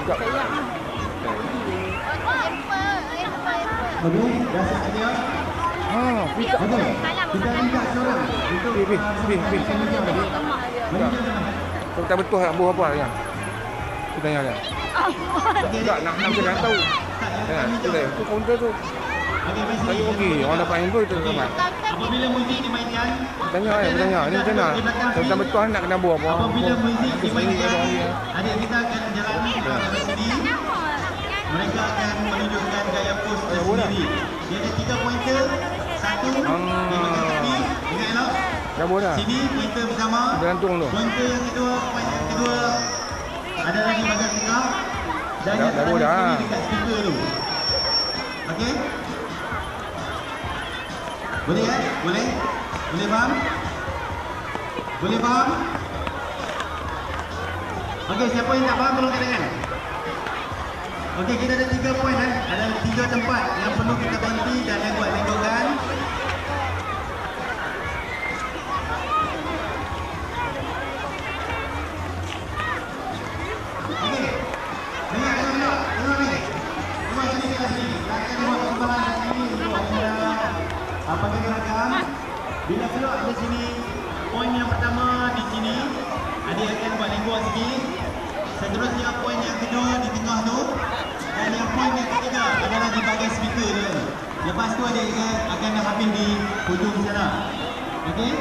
Sekejap. Okey, dah sedia? Ha, pita. Okey. Kita minta seorang Pi, pi, pi, pi. Kau tak betul nak buah apa ya? Kita tanya dia. Okey, Tak nak nak kita tahu. Ya, kita tu kaunter tu. Okey, mari Sini. pergi orang dapat handphone tu sama. Apabila muzik dimainkan, Tanya ya, tanya. Ini macam mana? Tak betul nak kena buah apa? apabila muzik dimainkan, ada adik kita akan jalani ke sini. Mereka akan menunjukkan gaya Oh, bola. tersendiri. Dia ada tiga pointer. Satu di bahagian kaki. Ingat elok. Dah buah dah. Sini pointer bersama. Bergantung tu. Pointer yang kedua, pointer yang kedua adalah di bahagian tengah. Dan Dah- yang dah bola. sini dekat speaker tu. Okey? Boleh eh? Boleh? Boleh faham? Boleh faham? Okey, siapa yang tak faham tolong katakan. Okey, kita ada tiga poin eh. Ada tiga tempat yang perlu kita berhenti apa gerakan. Bila keluar di sini, poin yang pertama di sini. Adik akan buat lenggok sikit. Seterusnya poin yang kedua di tengah tu. Dan yang poin yang ketiga adalah di bahagian speaker dia. Lepas tu adik akan habis di hujung sana. Okey?